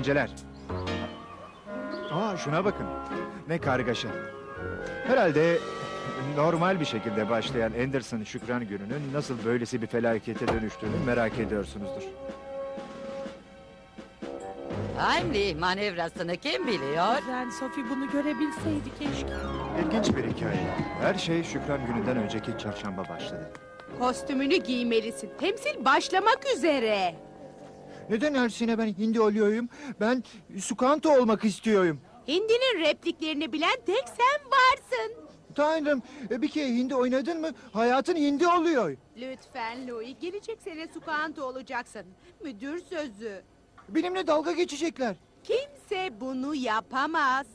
Eğlenceler. Aa şuna bakın. Ne kargaşa. Herhalde normal bir şekilde başlayan Anderson Şükran gününün nasıl böylesi bir felakete dönüştüğünü merak ediyorsunuzdur. Heimlich manevrasını kim biliyor? Güzel Sophie bunu görebilseydi keşke. İlginç bir hikaye. Her şey Şükran gününden önceki çarşamba başladı. Kostümünü giymelisin. Temsil başlamak üzere. Neden Ersin'e ben hindi oluyorum? Ben sukanto olmak istiyorum. Hindi'nin repliklerini bilen tek sen varsın. Tanrım e, bir kere hindi oynadın mı hayatın hindi oluyor. Lütfen Louis, gelecek sene Sukanto olacaksın. Müdür sözü. Benimle dalga geçecekler. Kimse bunu yapamaz.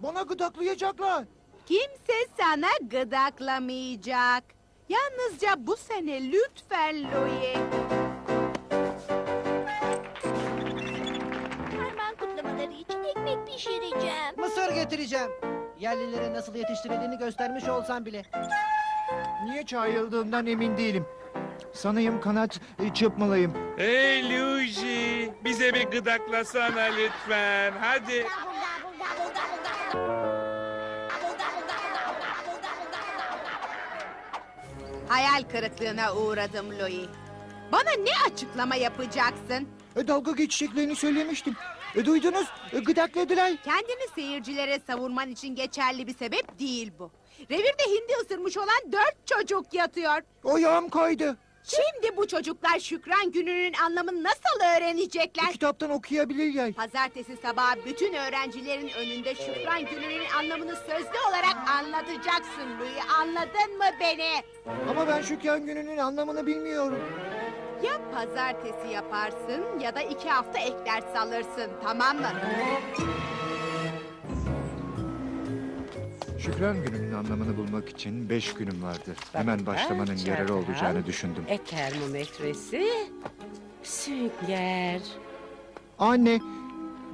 Bana gıdaklayacaklar. Kimse sana gıdaklamayacak. Yalnızca bu sene lütfen Louis. Pişireceğim. Mısır getireceğim. Yerlilere nasıl yetiştirildiğini göstermiş olsam bile. Niye çağrıldığımdan emin değilim. Sanayım kanat e, çırpmalıyım. Hey Luigi, bize bir gıdaklasana lütfen. Hadi. Hayal kırıklığına uğradım Louis. Bana ne açıklama yapacaksın? E, dalga geçeceklerini söylemiştim. E, duydunuz? E, gıdakladılar. Kendini seyircilere savurman için geçerli bir sebep değil bu. Revirde hindi ısırmış olan dört çocuk yatıyor. Ayağım kaydı. Şimdi bu çocuklar Şükran gününün anlamını nasıl öğrenecekler? Bu kitaptan okuyabilirler. Pazartesi sabahı bütün öğrencilerin önünde Şükran gününün anlamını sözlü olarak anlatacaksın Louis. Anladın mı beni? Ama ben Şükran gününün anlamını bilmiyorum. Ya pazartesi yaparsın ya da iki hafta ek ders alırsın tamam mı? Şükran gününün anlamını bulmak için beş günüm vardı. Hemen başlamanın yararı çatal. olacağını düşündüm. E termometresi, sünger. Anne,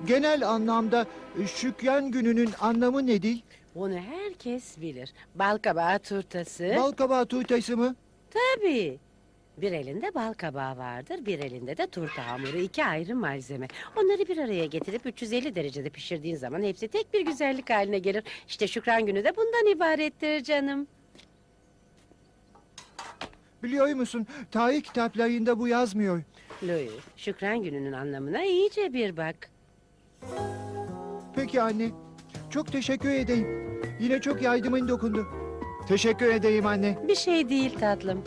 genel anlamda Şükran gününün anlamı nedir? Bunu herkes bilir. Balkabağı turtası. Bal kabağı turtası mı? Tabii. Bir elinde bal kabağı vardır, bir elinde de turta hamuru. iki ayrı malzeme. Onları bir araya getirip 350 derecede pişirdiğin zaman hepsi tek bir güzellik haline gelir. İşte Şükran günü de bundan ibarettir canım. Biliyor musun, tarih kitaplarında bu yazmıyor. Louis, Şükran gününün anlamına iyice bir bak. Peki anne, çok teşekkür edeyim. Yine çok yardımın dokundu. Teşekkür edeyim anne. Bir şey değil tatlım.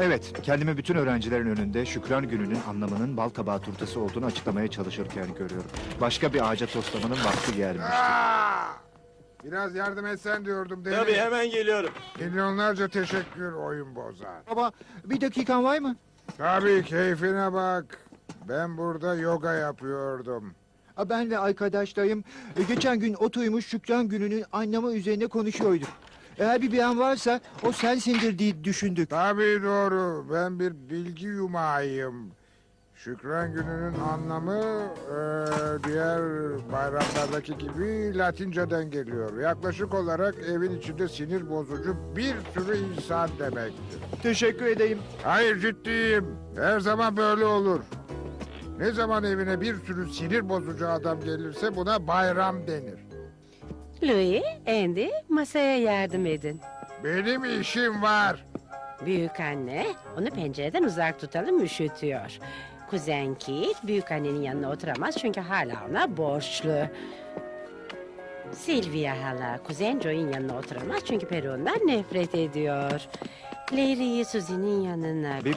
Evet, kendimi bütün öğrencilerin önünde Şükran gününün anlamının bal kabağı turtası olduğunu açıklamaya çalışırken görüyorum. Başka bir ağaca toslamanın vakti gelmişti. Biraz yardım etsen diyordum Deli. Tabii hemen geliyorum. Milyonlarca teşekkür oyun bozar. Baba, bir dakikan var mı? Tabii keyfine bak. Ben burada yoga yapıyordum. Aa, Ben ve arkadaşlarım e, geçen gün oturmuş Şükran gününün anlamı üzerine konuşuyorduk. Eğer bir beyan varsa o sensindir diye düşündük. Tabii doğru. Ben bir bilgi yumağıyım. Şükran gününün anlamı eee, diğer bayramlardaki gibi Latinceden geliyor. Yaklaşık olarak evin içinde sinir bozucu bir sürü insan demektir. Teşekkür edeyim. Hayır ciddiyim. Her zaman böyle olur. Ne zaman evine bir sürü sinir bozucu adam gelirse buna bayram denir. Louis, Andy masaya yardım edin. Benim işim var. Büyük anne, onu pencereden uzak tutalım üşütüyor. Kuzen Keith, büyük annenin yanına oturamaz çünkü hala ona borçlu. Sylvia hala, kuzen Joe'in yanına oturamaz çünkü Peri ondan nefret ediyor. Larry'i Susie'nin yanına, Bir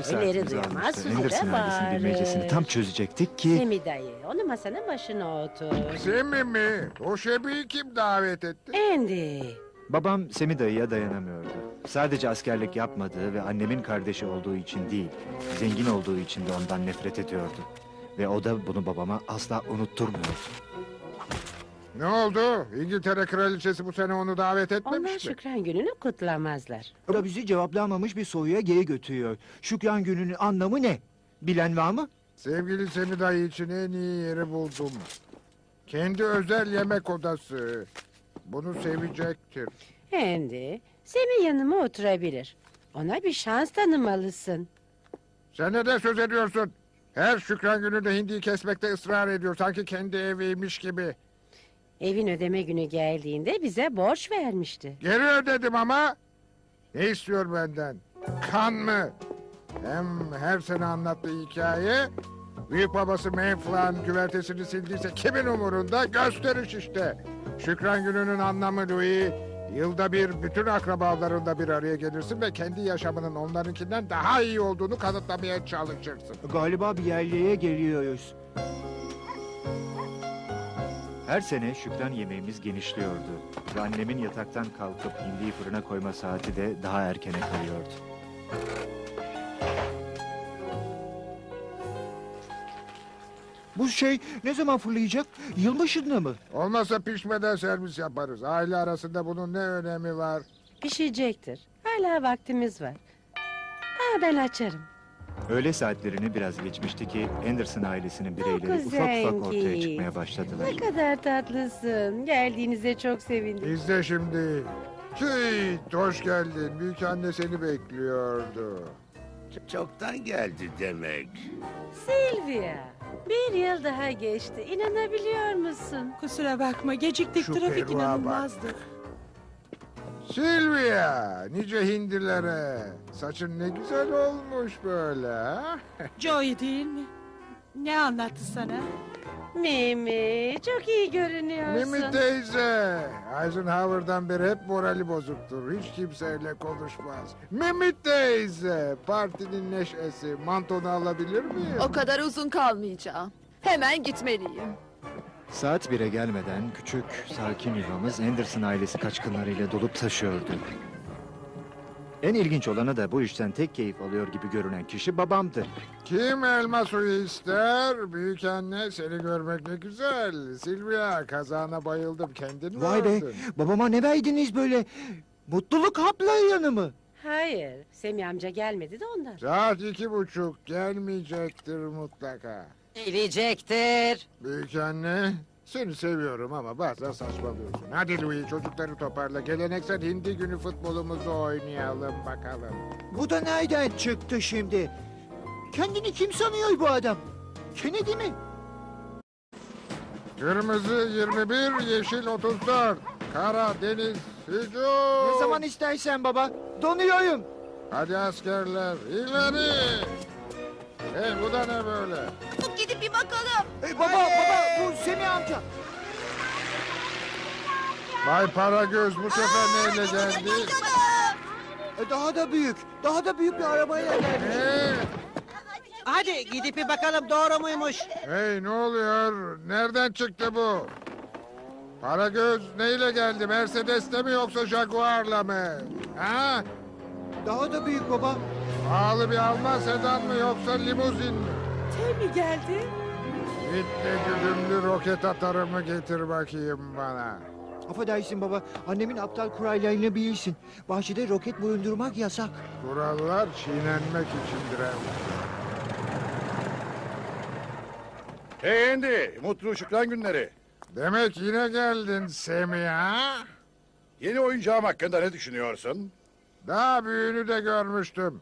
duyamaz, almıştı. Anderson ailesinin bilmecesini tam çözecektik ki... Semi dayı, onu masanın başına otur. Semi mi? O şebiyi kim davet etti? Andy, Babam Semi dayıya dayanamıyordu. Sadece askerlik yapmadığı ve annemin kardeşi olduğu için değil, zengin olduğu için de ondan nefret ediyordu. Ve o da bunu babama asla unutturmuyordu. Ne oldu? İngiltere kraliçesi bu sene onu davet onlar etmemiş mi? Şükran gününü kutlamazlar. O da bizi cevaplanmamış bir soruya geri götürüyor. Şükran gününün anlamı ne? Bilen var mı? Sevgili Semi dayı için en iyi yeri buldum. Kendi özel yemek odası. Bunu sevecektir. Andy, Semi yanıma oturabilir. Ona bir şans tanımalısın. Sen neden söz ediyorsun? Her Şükran gününde hindiyi kesmekte ısrar ediyor. Sanki kendi eviymiş gibi. Evin ödeme günü geldiğinde bize borç vermişti. Geri ödedim ama. Ne istiyor benden? Kan mı? Hem her sene anlattığı hikaye... Büyük babası Mayflan güvertesini sildiyse kimin umurunda? Gösteriş işte. Şükran gününün anlamı Louis. Yılda bir bütün akrabalarında bir araya gelirsin ve kendi yaşamının onlarınkinden daha iyi olduğunu kanıtlamaya çalışırsın. Galiba bir yerliğe geliyoruz. Her sene şükran yemeğimiz genişliyordu. Ve annemin yataktan kalkıp hindiyi fırına koyma saati de daha erkene kayıyordu. Bu şey ne zaman fırlayacak? Yılbaşında mı? Olmazsa pişmeden servis yaparız. Aile arasında bunun ne önemi var? Pişecektir. Hala vaktimiz var. Ha ben açarım. Öğle saatlerini biraz geçmişti ki Anderson ailesinin bireyleri ufak ufak ortaya zengin. çıkmaya başladılar. Ne kadar tatlısın. Geldiğinize çok sevindim. İzle şimdi. Kate, hoş geldin. Büyük anne seni bekliyordu. Çoktan geldi demek. Silvia. Bir yıl daha geçti. İnanabiliyor musun? Kusura bakma geciktik Şu trafik peruğa bak. inanılmazdı. Silvia, nice hindilere. Saçın ne güzel olmuş böyle. ha? Joey değil mi? Ne anlattı sana? Mimi çok iyi görünüyorsun. Mimi teyze. Eisenhower'dan beri hep morali bozuktur. Hiç kimseyle konuşmaz. Mimi teyze. Partinin neşesi. Mantonu alabilir miyim? O kadar uzun kalmayacağım. Hemen gitmeliyim. Saat bire gelmeden küçük, sakin yuvamız Anderson ailesi kaçkınlarıyla dolup taşıyordu. En ilginç olanı da bu işten tek keyif alıyor gibi görünen kişi babamdı. Kim elma suyu ister? Büyük anne seni görmek ne güzel. Silvia kazağına bayıldım. Kendin Vay be, babama ne verdiniz böyle? Mutluluk hapları mı? Hayır. Semih amca gelmedi de ondan. Saat iki buçuk gelmeyecektir mutlaka. Gelecektir. Büyük anne seni seviyorum ama bazen saçmalıyorsun. Hadi Louis çocukları toparla. Geleneksel hindi günü futbolumuzu oynayalım bakalım. Bu da nereden çıktı şimdi? Kendini kim sanıyor bu adam? Kennedy mi? Kırmızı 21, yeşil 34. Kara, deniz, hücum. Ne zaman istersen baba. Donuyorum. Hadi askerler ileri. Hey bu da ne böyle? Bir bakalım. E, baba baba bu Semih amca. Bay Paragöz bu sefer neyle geldi? E, daha da büyük. Daha da büyük bir arabayla geldi. Hey, Hadi gidip bir bakalım doğru muymuş? hey ne oluyor? Nereden çıktı bu? Paragöz neyle geldi? Mercedes'te mi yoksa Jaguar'la mı? Ha? Daha da büyük baba. Pahalı bir Alman sedan mı yoksa limuzin mi? Temi geldi. Git de güdümlü roket atarımı getir bakayım bana. Affedersin baba. Annemin aptal kurallarını bilirsin. Bahçede roket bulundurmak yasak. Kurallar çiğnenmek içindir evlat. Hey Andy, mutlu şükran günleri. Demek yine geldin Semih ha? Yeni oyuncağım hakkında ne düşünüyorsun? Daha büyüğünü de görmüştüm.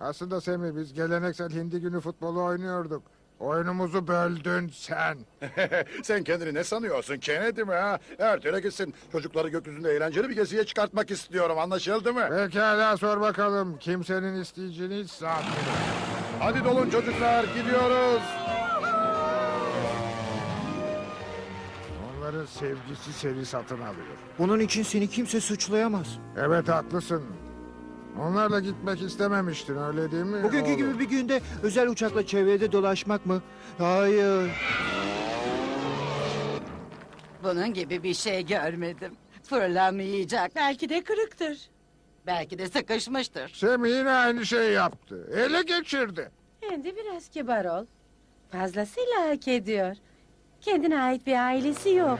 Aslında Semih biz geleneksel hindi günü futbolu oynuyorduk. Oyunumuzu böldün sen. Sen kendini ne sanıyorsun? Kennedy mi ha? Ertele gitsin. Çocukları gökyüzünde eğlenceli bir geziye çıkartmak istiyorum. Anlaşıldı mı? Pekala sor bakalım kimsenin isteyeceğini hiç sanmıyorum. Hadi dolun çocuklar, gidiyoruz. Onların sevgisi seni satın alıyor. Bunun için seni kimse suçlayamaz. Evet haklısın. Onlarla gitmek istememiştin öyle değil mi? Bugünkü oğlum? gibi bir günde özel uçakla çevrede dolaşmak mı? Hayır. Bunun gibi bir şey görmedim. Fırlamayacak. Belki de kırıktır. Belki de sıkışmıştır. Semih yine aynı şey yaptı. Ele geçirdi. Kendi biraz kibar ol. Fazlasıyla hak ediyor. Kendine ait bir ailesi yok.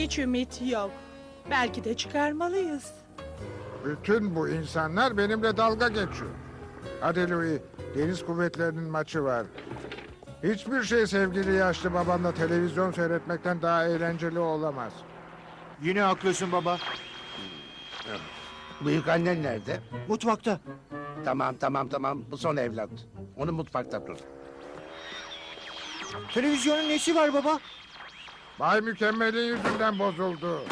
Hiç ümit yok. Belki de çıkarmalıyız. Bütün bu insanlar benimle dalga geçiyor. Hadi Louis, deniz kuvvetlerinin maçı var. Hiçbir şey sevgili yaşlı babanla televizyon seyretmekten daha eğlenceli olamaz. Yine haklısın baba. Büyük annen nerede? Mutfakta. Tamam tamam tamam bu son evlat. Onu mutfakta tut. Televizyonun nesi var baba? Bay Mükemmel'in yüzünden bozuldu.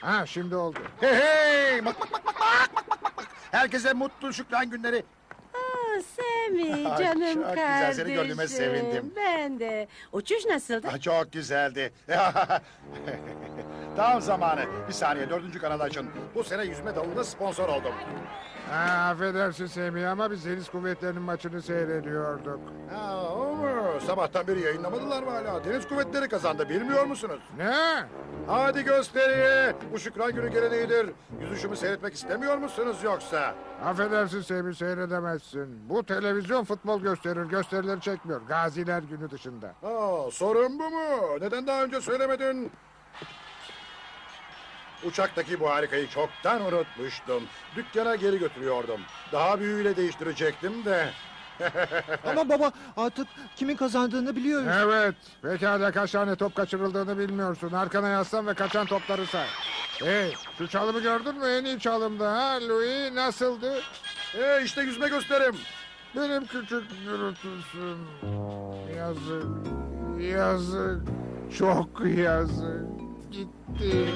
Ha şimdi oldu. Hey hey! Bak bak bak bak bak bak bak bak. Herkese mutlu Şükran günleri. Aa, Ay, canım çok güzel, kardeşim. seni gördüğüme sevindim. Ben de. Uçuş nasıldı? Ah, Çok güzeldi. Tam zamanı. Bir saniye dördüncü kanalı açın. Bu sene yüzme dalında sponsor oldum. Ha, affedersin Semih ama biz deniz kuvvetlerinin maçını seyrediyorduk. Ha, o mu? Sabahtan beri yayınlamadılar mı hala? Deniz kuvvetleri kazandı bilmiyor musunuz? Ne? Hadi gösteriye. Bu Şükran günü geleneğidir. Yüzüşümü seyretmek istemiyor musunuz yoksa? Affedersin Semih seyredemezsin. Bu televizyon futbol gösterir, gösterileri çekmiyor. Gaziler günü dışında. Aa, sorun bu mu? Neden daha önce söylemedin? Uçaktaki bu harikayı çoktan unutmuştum. Dükkana geri götürüyordum. Daha büyüğüyle değiştirecektim de. Ama baba artık kimin kazandığını biliyoruz. Evet, pekala kaç tane top kaçırıldığını bilmiyorsun. Arkana yaslan ve kaçan topları say. Hey, şu çalımı gördün mü? En iyi çalımdı ha Louis. Nasıldı? E işte yüzme gösterim. Benim küçük gürültüsüm. Yazık, yazık, çok yazık. Gitti.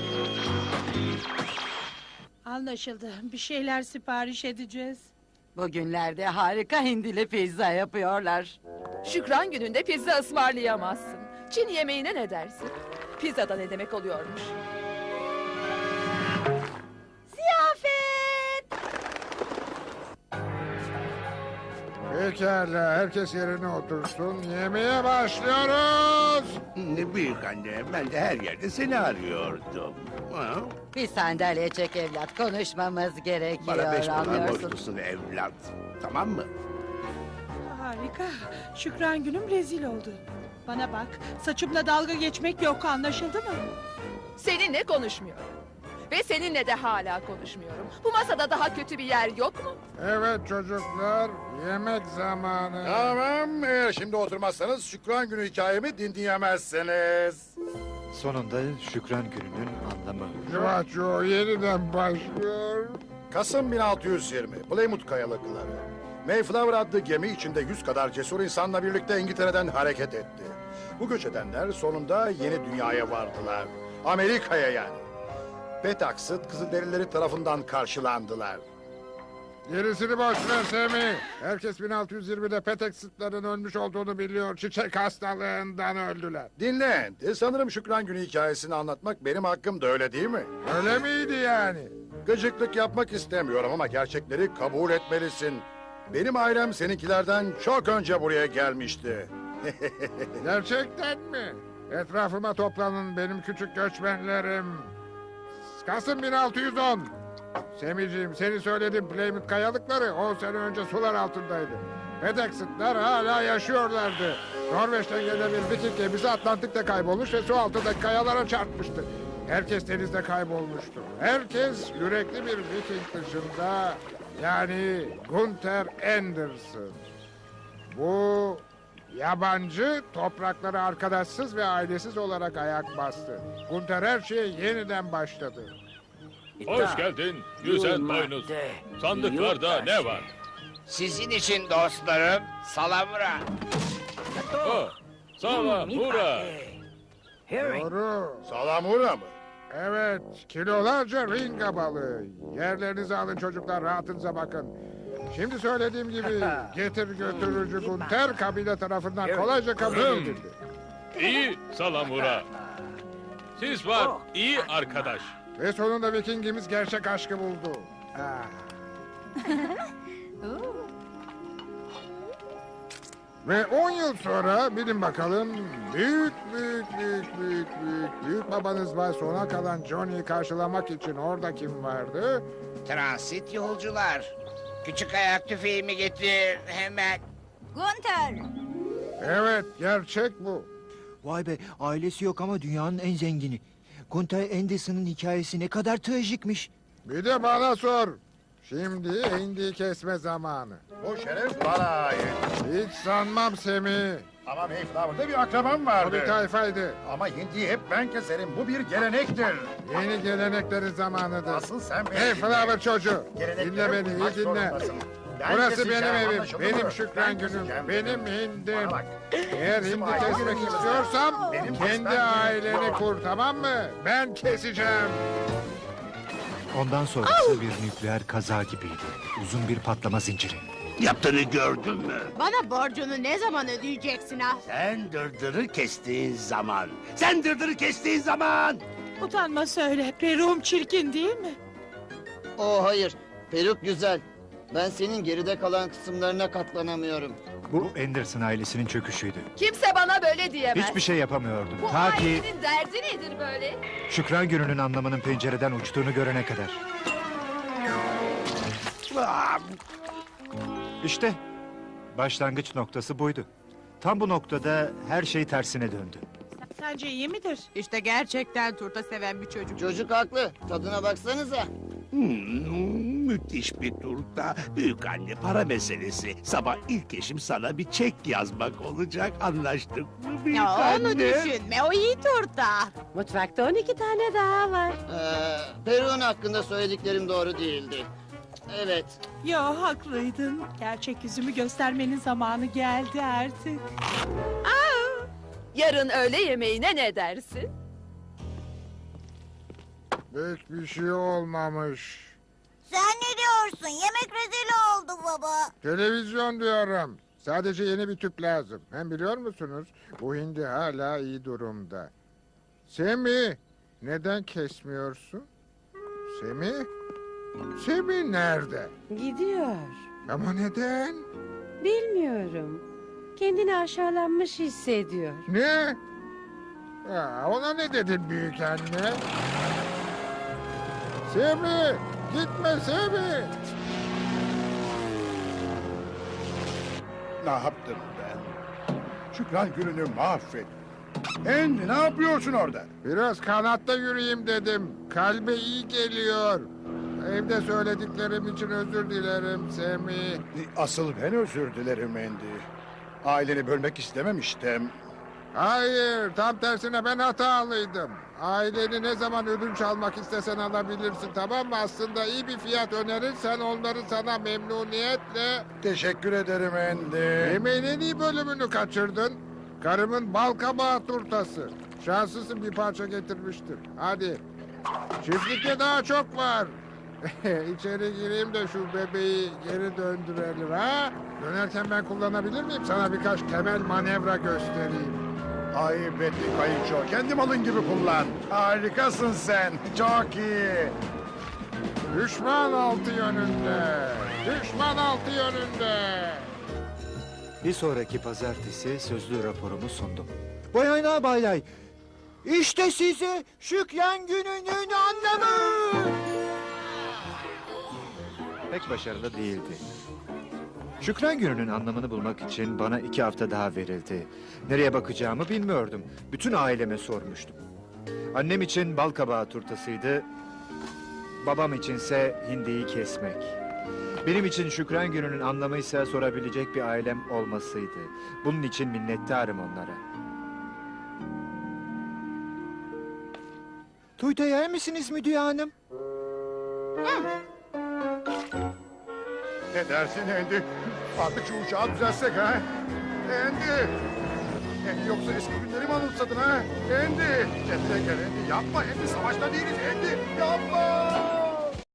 Anlaşıldı. Bir şeyler sipariş edeceğiz. Bugünlerde harika hindili pizza yapıyorlar. Şükran gününde pizza ısmarlayamazsın. Çin yemeğine ne dersin? Pizza da ne demek oluyormuş? Pekala, herkes yerine otursun. Yemeğe başlıyoruz. Ne büyük anne ben de her yerde seni arıyordum. Ha? Bir sandalye çek evlat konuşmamız gerekiyor Bana beş dolar anlıyorsun. borçlusun evlat. Tamam mı? Harika. Şükran günüm rezil oldu. Bana bak, saçımla dalga geçmek yok anlaşıldı mı? Seninle konuşmuyorum. Ve seninle de hala konuşmuyorum. Bu masada daha kötü bir yer yok mu? Evet çocuklar, yemek zamanı. Tamam. Eğer şimdi oturmazsanız Şükran günü hikayemi dinleyemezsiniz. Sonunda Şükran gününün anlamı. Cuvaço yeniden başlıyor. Kasım 1620. Plymouth kayalıkları. Mayflower adlı gemi içinde yüz kadar cesur insanla birlikte İngiltere'den hareket etti. Bu göç edenler sonunda yeni dünyaya vardılar. Amerika'ya yani. Petaksıt Kızılderilileri tarafından karşılandılar. Gerisini boş ver Semih. Herkes 1620'de Petek sıtların ölmüş olduğunu biliyor. Çiçek hastalığından öldüler. Dinle. E, sanırım Şükran Günü hikayesini anlatmak benim hakkım da öyle değil mi? Öyle miydi yani? Gıcıklık yapmak istemiyorum ama gerçekleri kabul etmelisin. Benim ailem seninkilerden çok önce buraya gelmişti. Gerçekten mi? Etrafıma toplanın benim küçük göçmenlerim. Kasım 1610. Semiciğim seni söyledim Plymouth kayalıkları 10 sene önce sular altındaydı. Peteksitler hala yaşıyorlardı. Norveç'ten gelen bir Viking gemisi Atlantik'te kaybolmuş ve su altındaki kayalara çarpmıştı. Herkes denizde kaybolmuştu. Herkes yürekli bir Viking dışında yani Gunther Anderson. Bu yabancı topraklara arkadaşsız ve ailesiz olarak ayak bastı. Gunther her şeye yeniden başladı. Hoş geldin güzel boynuz. Sandıklarda ne var? Sizin için dostlarım salamura. Oh, salamura. Doğru. Salamura mı? Evet, kilolarca ringa balığı. Yerlerinizi alın çocuklar, rahatınıza bakın. Şimdi söylediğim gibi getir götürücü Gunter kabile tarafından kolayca kabul Hmm. edildi. İyi salamura. Siz var iyi arkadaş. Ve sonunda Vikingimiz gerçek aşkı buldu. Ve 10 yıl sonra bilin bakalım büyük büyük büyük büyük büyük büyük babanız var sona kalan Johnny'yi karşılamak için orada kim vardı? Transit yolcular. Küçük ayak tüfeğimi getir hemen. Gunter. Evet gerçek bu. Vay be ailesi yok ama dünyanın en zengini. Gunther Anderson'ın hikayesi ne kadar trajikmiş. Bir de bana sor. Şimdi hindi kesme zamanı. Bu şeref bana ait. Hiç sanmam Semih. Ama Mayflower'da bir akrabam O bir vardı. tayfaydı. Ama hindiyi hep ben keserim. Bu bir gelenektir. Yeni gelenekleri zamanıdır. Asıl sen beni Hey dinle. Flower çocuğu. Dinle beni, iyi uymak dinle. zorundasın. Ben Burası keseceğim, benim evim, anlaşıldı benim mı? Şükran günüm, keseceğim. benim hindim. Bana bak. Eğer Bizim hindi ailemiz kesmek istiyorsam Benim kendi kesmem aileni gerekiyor. kur tamam mı? Ben keseceğim. Ondan sonrası bir nükleer kaza gibiydi. Uzun bir patlama zinciri. Yaptığını gördün mü? Bana borcunu ne zaman ödeyeceksin ha? Sen dırdırı kestiğin zaman. Sen dırdırı kestiğin zaman. Utanma söyle. Peruğum çirkin değil mi? Oh hayır, peruk güzel. Ben senin geride kalan kısımlarına katlanamıyorum. Bu Anderson ailesinin çöküşüydü. Kimse bana böyle diyemez. Hiçbir şey yapamıyordum. Bu Ta ki ailenin derdi nedir böyle? Şükran gününün anlamının pencereden uçtuğunu görene kadar. Ah, İşte başlangıç noktası buydu. Tam bu noktada her şey tersine döndü. Sence iyi midir? İşte gerçekten turta seven bir çocuk. Çocuk haklı, tadına baksanıza. hmm, müthiş bir turta. Büyük anne para meselesi. Sabah ilk eşim sana bir çek yazmak olacak. Anlaştık mı büyük Ya anne? onu düşünme, o iyi turta. Mutfakta 12 tane daha var. Ee, peruğun hakkında söylediklerim doğru değildi. Evet, Yo haklıydın. Gerçek yüzümü göstermenin zamanı geldi artık. Yarın öğle yemeğine ne dersin? Pek bir şey olmamış. Sen ne diyorsun? Yemek rezil oldu baba. Televizyon diyorum. Sadece yeni bir tüp lazım. Hem biliyor musunuz? Bu hindi hala iyi durumda. Semi, neden kesmiyorsun? Semi? Semi nerede? Gidiyor. Ama neden? Bilmiyorum. Kendini aşağılanmış hissediyor. Ne? Ya, ona ne dedin büyük anne? Semi, gitme Semi. Ne yaptım ben? Şükran gününü mahvet. Andy ne yapıyorsun orada? Biraz kanatta yürüyeyim dedim. Kalbe iyi geliyor. Evde söylediklerim için özür dilerim Semi. Asıl ben özür dilerim Andy. Aileni bölmek istememiştim. Hayır, tam tersine ben hatalıydım. Aileni ne zaman ödünç almak istesen alabilirsin tamam mı? Aslında iyi bir fiyat önerirsen onları sana memnuniyetle... Teşekkür ederim Andy. Yemeğin en iyi bölümünü kaçırdın. Karımın bal kabağı turtası. Şanslısın bir parça getirmiştir. Hadi. Çiftlikte daha çok var. İçeri gireyim de şu bebeği geri döndürelim ha. Dönerken ben kullanabilir miyim? Sana birkaç temel manevra göstereyim. Ay Betty kayınço kendi malın gibi kullan. Harikasın sen. Çok iyi. Düşman altı yönünde. Düşman altı yönünde. Bir sonraki pazartesi sözlü raporumu sundum. Bayana baylay. İşte size Şükran gününün anlamı. Pek başarılı değildi. Şükran gününün anlamını bulmak için bana iki hafta daha verildi. Nereye bakacağımı bilmiyordum. Bütün aileme sormuştum. Annem için bal kabağı turtasıydı. Babam içinse hindiyi kesmek. Benim için Şükran gününün anlamı ise sorabilecek bir ailem olmasıydı. Bunun için minnettarım onlara. Tuyta yer misiniz Müdüye Hanım? Ne dersin Andy? Artık şu uçağı düzelsek ha? Andy! Andy yoksa eski günleri mi anımsadın ha? Andy! Kendine gel Andy yapma Andy savaşta değiliz Andy yapma!